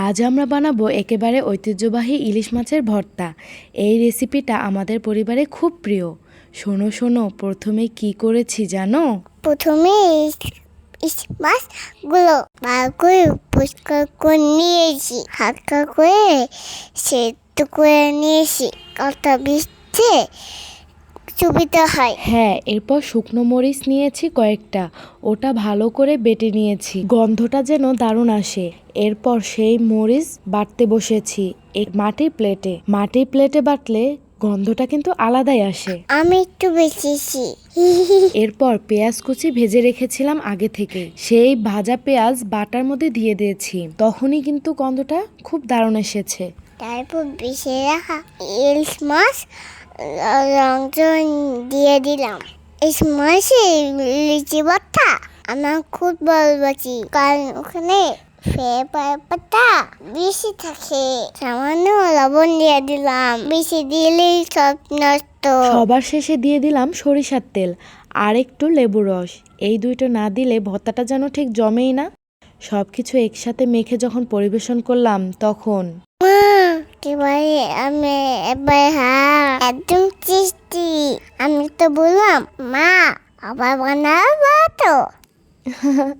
আজ আমরা বানাবো একেবারে ঐতিহ্যবাহী ইলিশ মাছের ভর্তা। এই রেসিপিটা আমাদের পরিবারে খুব প্রিয়। শোনো শোনো, প্রথমে কি করেছি জানো? প্রথমে ইস মাছগুলো ভালো করে পরিষ্কার করে নিয়েছি। হালকা করে সেদ্ধ করে নিয়েছি। কটা বৃষ্টি সুবিধা হয়। হ্যাঁ এরপর শুকনো মরিচ নিয়েছি কয়েকটা। ওটা ভালো করে বেটে নিয়েছি। গন্ধটা যেন দারুণ আসে। এরপর সেই মরিচ বাটতে বসেছি এই মাটির প্লেটে। মাটির প্লেটে বাটলে গন্ধটা কিন্তু আলাদাই আসে। আমি একটু বেঁচেছি। এরপর পেঁয়াজ কুচি ভেজে রেখেছিলাম আগে থেকে। সেই ভাজা পেঁয়াজ বাটার মধ্যে দিয়ে দিয়েছি। তখনই কিন্তু গন্ধটা খুব দারুণ এসেছে। তারপর বেছে রাখা ইলিশ মাছ রং দিয়ে দিলাম। ইলিশ মাছে লিচি ভর্তা। আমার খুব ভালোবাসি কারণ ওখানে পাতা বেশি থাকে। সামান্য লবণ দিয়ে দিলাম। বেশি দিলেই সব নষ্ট। সবার শেষে দিয়ে দিলাম সরিষার তেল, আর একটু লেবু রস। এই দুইটা না দিলে ভর্তাটা যেন ঠিক জমেই না। সব কিছু একসাথে মেখে যখন পরিবেশন করলাম, তখন মা এবারে আমি এবার হ্যাঁ একদম টেস্টি আমি তো বললাম, মা, আবার বানাবো তো?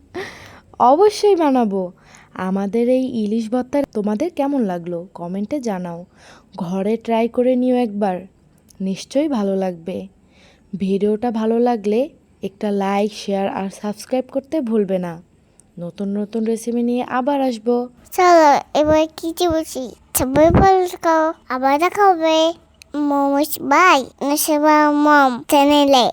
অবশ্যই বানাবো। আমাদের এই ইলিশ ভর্তা তোমাদের কেমন লাগল? কমেন্টে জানাও। ঘরে ট্রাই করে নিও একবার। নিশ্চয়ই ভালো লাগবে। ভিডিওটা ভালো লাগলে একটা লাইক শেয়ার আর সাবস্ক্রাইব করতে ভুলবে না। নতুন নতুন রেসিপি নিয়ে আবার আসব। চলো, এবার কি বলছি? সবাই ভালো থাকো, আবার দেখা হবে। মোমোস বাই না সেবা মম চ্যানেলে